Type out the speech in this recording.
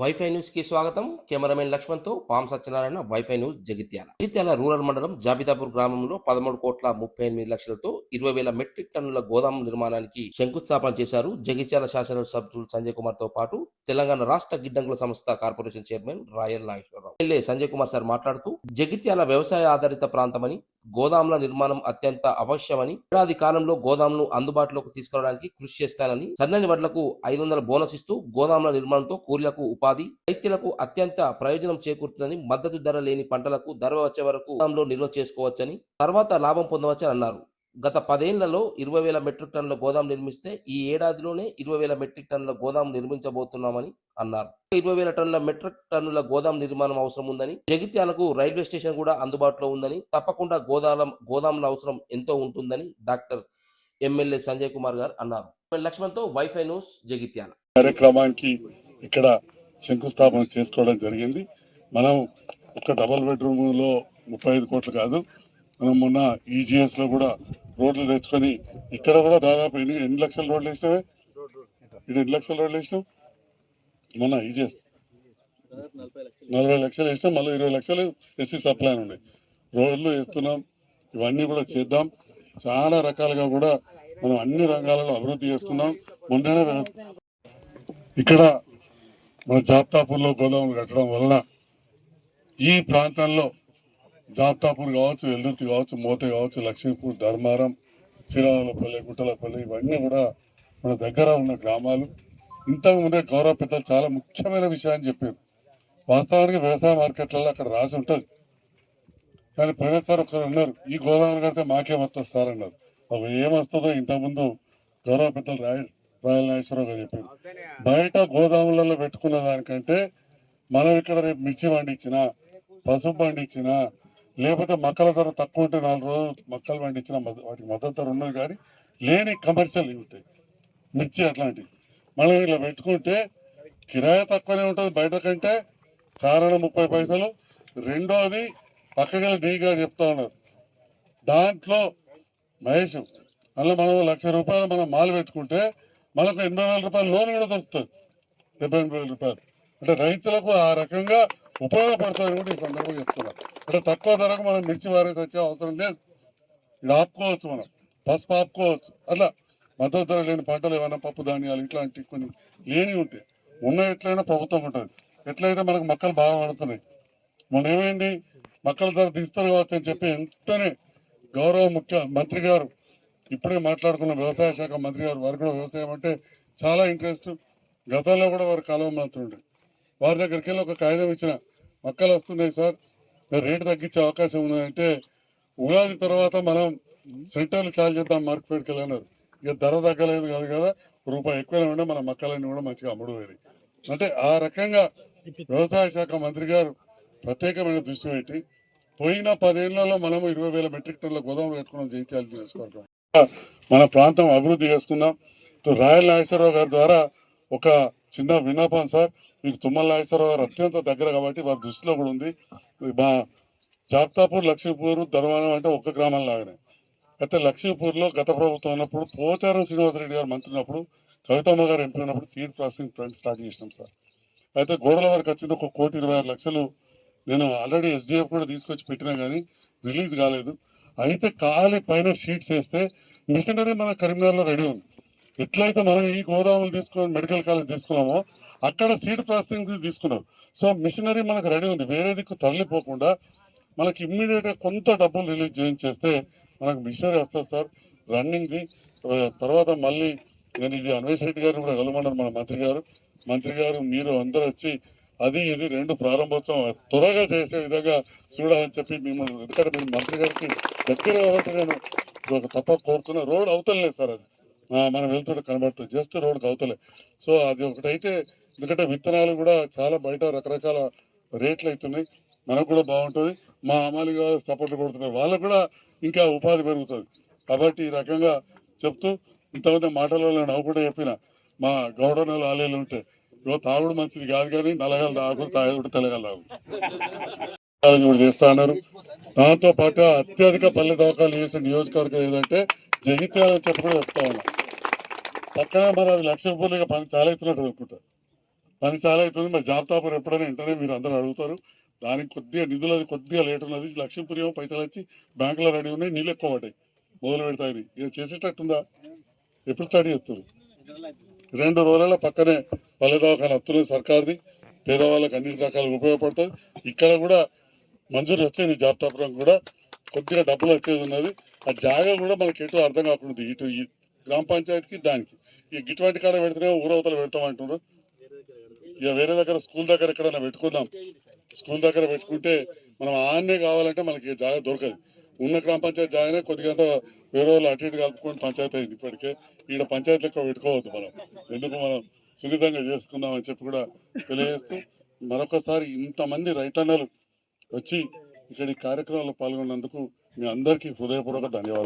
Wifi న్యూస్కి స్వాగతం. Cameraman లక్ష్మణ్తో పాం Satyanarayana wifi news Jagtial. Jagtial rural మండలం జాబితాపూర్ గ్రామంలో పదమూడు కోట్ల ముప్పై ఎనిమిది లక్షలతో ఇరవై వేల మెట్రిక్ టన్నుల గోదాం నిర్మాణానికి శంకుస్థాపన చేశారు జగిత్యాల శాసన సభ్యులు సంజయ్ కుమార్తో పాటు తెలంగాణ రాష్ట్ర గిడ్డంగుల సంస్థ corporation chairman Rayal Nageswararao. MLA Sanjay Kumar sir మాట్లాడుతూ జగిత్యాల వ్యవసాయ ఆధారిత ప్రాంతమని గోదాముల నిర్మాణం అత్యంత అవశ్యమని ఏడాది కాలంలో గోదామును అందుబాటులోకి తీసుకురావడానికి కృషి చేస్తానని సన్నని వడ్లకు ఐదు వందల బోనస్ ఇస్తూ గోదాముల నిర్మాణంతో కూలీలకు ఉపాధి రైతులకు అత్యంత ప్రయోజనం చేకూరుతుందని మద్దతు ధర లేని పంటలకు ధర వచ్చే వరకు గోదాంలో నిల్వ చేసుకోవచ్చని తర్వాత లాభం పొందవచ్చని అన్నారు. గత పదేళ్ళలో ఇరవై వేల మెట్రిక్ టన్నుల గోదాం నిర్మిస్తే ఈ ఏడాదిలోనే ఇరవై వేల మెట్రిక్ టన్నుల గోదాం నిర్మించబోతున్నామని అన్నారు. ఇరవై వేల టన్నుల మెట్రిక్ టన్నుల గోదాం నిర్మాణం అవసరం ఉందని జగిత్యాలకు రైల్వే స్టేషన్ కూడా అందుబాటులో ఉందని తప్పకుండా గోదాం గోదాముల అవసరం ఎంతో ఉంటుందని డాక్టర్ ఎమ్మెల్యే సంజయ్ కుమార్ గారు అన్నారు. లక్ష్మణ్తో వైఫై న్యూస్ జగిత్యాల. కార్యక్రమానికి ఇక్కడ శంకుస్థాపన చేసుకోవడం జరిగింది. మనం ఒక డబల్ బెడ్రూమ్లో ముప్పై ఐదు కోట్లు కాదు మనం మొన్న ఈజీఎస్లో కూడా రోడ్లు తెచ్చుకొని ఇక్కడ కూడా దాదాపు ఎన్ని ఎన్ని లక్షల రోడ్లు వేసావే? ఇక్కడ ఎన్ని లక్షల రోడ్లు వేసినాం మొన్న ఈజీఎస్ నలభై లక్షలు వేసినాం మళ్ళీ ఇరవై లక్షలు ఎస్సీ సప్లై ఉన్నాయి. రోడ్లు వేస్తున్నాం ఇవన్నీ కూడా చేద్దాం. చాలా రకాలుగా కూడా మనం అన్ని రంగాలలో అభివృద్ధి చేసుకున్నాం మొన్ననే ఇక్కడ మన జాప్తాపూర్లో గోదాములు కట్టడం వలన ఈ ప్రాంతంలో జాప్తాపూర్ కావచ్చు వెల్దుర్తి కావచ్చు మోతే కావచ్చు లక్ష్మీపూర్ ధర్మారం శ్రీరాములపల్లి గుట్టలపల్లి ఇవన్నీ కూడా మన దగ్గర ఉన్న గ్రామాలు. ఇంతకు ముందే గౌరవ పెద్దలు చాలా ముఖ్యమైన విషయాన్ని చెప్పారు. వాస్తవానికి వ్యవసాయ మార్కెట్లలో అక్కడ రాసి ఉంటుంది. కానీ ప్రవేశ్ సార్ ఒకరు అన్నారు ఈ గోదావరి కడితే మాకే వస్తుంది సార్ అన్నారు. అవి ఏమొస్తుందో ఇంతకుముందు గౌరవ పెద్దలు రాయ రాయల నాగేశ్వరరావు గారు చెప్పారు. బయట గోదాములలో పెట్టుకున్న దానికంటే మనం ఇక్కడ రేపు మిర్చి పండించినా పసుపు పండించినా లేకపోతే మొక్కల ధర తక్కువ ఉంటే నాలుగు రోజులు మొక్కలు పండించిన వాటికి మద్దతు ధర ఉన్నది కానీ లేని కమర్షియల్ ఉంటాయి. మిర్చి అట్లాంటివి. మనం ఇలా పెట్టుకుంటే కిరాయి తక్కువనే ఉంటుంది బయట కంటే సాధారణ ముప్పై పైసలు. రెండోది పక్కగల డి గారు చెప్తా ఉన్నారు. దాంట్లో మహేష్ అందులో మనం లక్ష రూపాయలు మనం మాలు పెట్టుకుంటే మనకు ఎనభై వేల రూపాయలు లోన్ కూడా దొరుకుతుంది. డెబ్బై ఎనభై వేల రూపాయలు. అంటే రైతులకు ఆ రకంగా ఉపయోగపడుతుంది కూడా ఈ సందర్భంగా చెప్తున్నారు అంటే తక్కువ ధరకు మనం మిర్చి వారేసి వచ్చే అవసరం లేదు. ఇక్కడ ఆపుకోవచ్చు మనం. పసుపు ఆపుకోవచ్చు. అట్లా మద్దతు ధర లేని పంటలు ఏమైనా పప్పు ధాన్యాలు ఇట్లాంటి కొన్ని లేని ఉంటాయి ఉన్న ఎట్లయినా ప్రభుత్వం ఉంటుంది. ఎట్లయితే మనకు మొక్కలు బాగా పడుతున్నాయి. మొన్న ఏమైంది? మొక్కల ధర తీస్తారు కావచ్చు అని చెప్పి వెంటనే గౌరవ ముఖ్య మంత్రి గారు ఇప్పుడే మాట్లాడుకున్న వ్యవసాయ శాఖ మంత్రి గారు వారు కూడా వ్యవసాయం అంటే చాలా ఇంట్రెస్ట్. గతంలో కూడా వారు కాలువ మాత్రుండే వారి దగ్గరికి వెళ్ళి ఒక కాగితం ఇచ్చిన మొక్కలు వస్తున్నాయి సార్. రేటు తగ్గించే అవకాశం ఉన్నదంటే ఉగాది తర్వాత మనం సెంటర్లు చార్జ్ చేద్దాం మార్కెట్కి వెళ్ళినారు ఇక ధర తగ్గలేదు కాదు కదా రూపాయి ఎక్కువనే ఉండే మన మొక్కలన్నీ కూడా మంచిగా అమ్ముడు అంటే ఆ రకంగా వ్యవసాయ శాఖ మంత్రి గారు ప్రత్యేకమైన దృష్టి పెట్టి పోయిన పదేళ్ళలో మనం ఇరవై వేల మెట్రిక్ టన్నుల గోదాములు పెట్టుకున్నాం జైత్యాల నియోజకవర్గం. మన ప్రాంతం అభివృద్ధి చేసుకుందాం. రాయల్ నాగేశ్వరరావు గారి ద్వారా ఒక చిన్న విన్నపం సార్. మీకు తుమ్మల నాగేశ్వరరావు గారు అత్యంత దగ్గర కాబట్టి వారి దృష్టిలో కూడా ఉంది. మా జాప్తాపూర్ లక్ష్మీపూర్ ధర్మానం అంటే ఒక్క గ్రామం లాగానే. అయితే లక్ష్మీపూర్లో గత ప్రభుత్వం ఉన్నప్పుడు పోచారం శ్రీనివాసరెడ్డి గారు మంత్రి ఉన్నప్పుడు కవితమ్మ గారు ఎంపీ ఉన్నప్పుడు సీడ్ ప్రాసెసింగ్ ప్లాంట్ స్టార్ట్ చేసినాం సార్. అయితే గోడల వరకు వచ్చింది ఒక కోటి ఇరవై ఆరు లక్షలు నేను ఆల్రెడీ ఎస్డిఎఫ్ కూడా తీసుకొచ్చి పెట్టినా కానీ రిలీజ్ కాలేదు. అయితే ఖాళీ పైన షీట్స్ వేస్తే మిషనరీ మన కరీంనగర్లో రెడీ ఉంది. ఎట్లయితే మనం ఈ గోదాములు తీసుకుని మెడికల్ కాలేజ్ తీసుకున్నామో అక్కడ సీడ్ ప్రాసెసింగ్ తీసుకున్నాం. సో మిషనరీ మనకు రెడీ ఉంది. వేరే దిక్కు తరలిపోకుండా మనకి ఇమ్మీడియట్గా కొంత డబ్బులు రిలీజ్ చేయించేస్తే మనకు మిషనరీ వస్తుంది సార్. రన్నింగ్ది తర్వాత మళ్ళీ నేను ఇది అన్వేష్ రెడ్డి గారు కూడా కలవమన్నారు మన మంత్రి గారు. మంత్రి గారు మీరు అందరూ వచ్చి అది ఇది రెండు ప్రారంభోత్సవం త్వరగా చేసే విధంగా చూడాలని చెప్పి మిమ్మల్ని ఎందుకంటే మీరు మంత్రి గారికి దగ్గర కాబట్టి నేను ఒక తప్ప కోరుతున్నా. రోడ్ అవతలేదు సార్ అది. మనం వెళ్తుంటే కనబడుతుంది జస్ట్ రోడ్ అవుతలే. సో అది ఒకటైతే ఎందుకంటే విత్తనాలు కూడా చాలా బయట రకరకాల రేట్లు అవుతున్నాయి మనకు కూడా బాగుంటుంది. మా అమ్మాయిలు గారు సపోర్ట్ కొడుతున్నారు వాళ్ళకు కూడా ఇంకా ఉపాధి పెరుగుతుంది. కాబట్టి ఈ రకంగా చెప్తూ ఇంతమంది మాటలలో నవ్వు కూడా చెప్పిన మా గౌడనలు ఆలయాలు ఉంటే ఇగో తాగుడు మంచిది కాదు కానీ నలగలు తాగు తాగుడు తెలగలు తాగు కూడా చేస్తా అన్నారు. దాంతో పాటు అత్యధిక పల్లె దవాఖాలు చేసిన నియోజకవర్గం ఏదంటే జగిత్యాల అని చెప్పి కూడా చెప్తా ఉన్నా. పక్కనే మరి అది లక్ష రూపాయలుగా పని చాలా అవుతున్నట్టు అనుకుంటా. పని చాలా అవుతుంది మరి జాబితాపూర్ ఎప్పుడైనా వెంటనే మీరు అందరూ అడుగుతారు. దానికి కొద్దిగా నిధులు అది కొద్దిగా లేట్ ఉన్నది. లక్ష్మీపురి ఏమో పైసలు వచ్చి బ్యాంకులో రెడీ ఉన్నాయి నీళ్ళు ఎక్కువ పడ్డాయి. మొదలు పెడతాయని. ఇది చేసేటట్టుందా? ఎప్పుడు స్టడీ చేస్తారు? రెండు రోజుల పక్కనే పల్లె దవాఖాన వస్తున్నది సర్కార్ది. పేదవాళ్ళకి అన్ని రకాలుగా ఉపయోగపడుతుంది ఇక్కడ కూడా మంజూరు జాబ్ జాబితాపురం కూడా. కొద్దిగా డబ్బులు వచ్చేది ఉన్నది. ఆ జాగా కూడా మనకి ఎటు అర్థం కాకుండా ఇటు ఈ గ్రామ పంచాయతీకి దానికి. ఈ గిటువంటి కాడ పెడితేనే ఊరవతల పెడతాం అంటున్నారు. ఇక వేరే దగ్గర స్కూల్ దగ్గర ఎక్కడైనా పెట్టుకుందాం. స్కూల్ దగ్గర పెట్టుకుంటే మనం ఆన్నే కావాలంటే మనకి జాగా దొరకదు. ఉన్న గ్రామ పంచాయతీ జాగానే కొద్దిగా వేరే వాళ్ళు అటు ఇటు కలుపుకొని పంచాయతీ అయింది ఇప్పటికే. ఈడ పంచాయతీ లెక్క పెట్టుకోవద్దు మనం. ఎందుకు మనం సున్నితంగా చేసుకుందాం అని చెప్పి కూడా తెలియజేస్తూ మరొకసారి ఇంతమంది రైతన్నలు వచ్చి ఇక్కడ ఈ కార్యక్రమంలో పాల్గొన్నందుకు మీ అందరికీ హృదయపూర్వక ధన్యవాదాలు.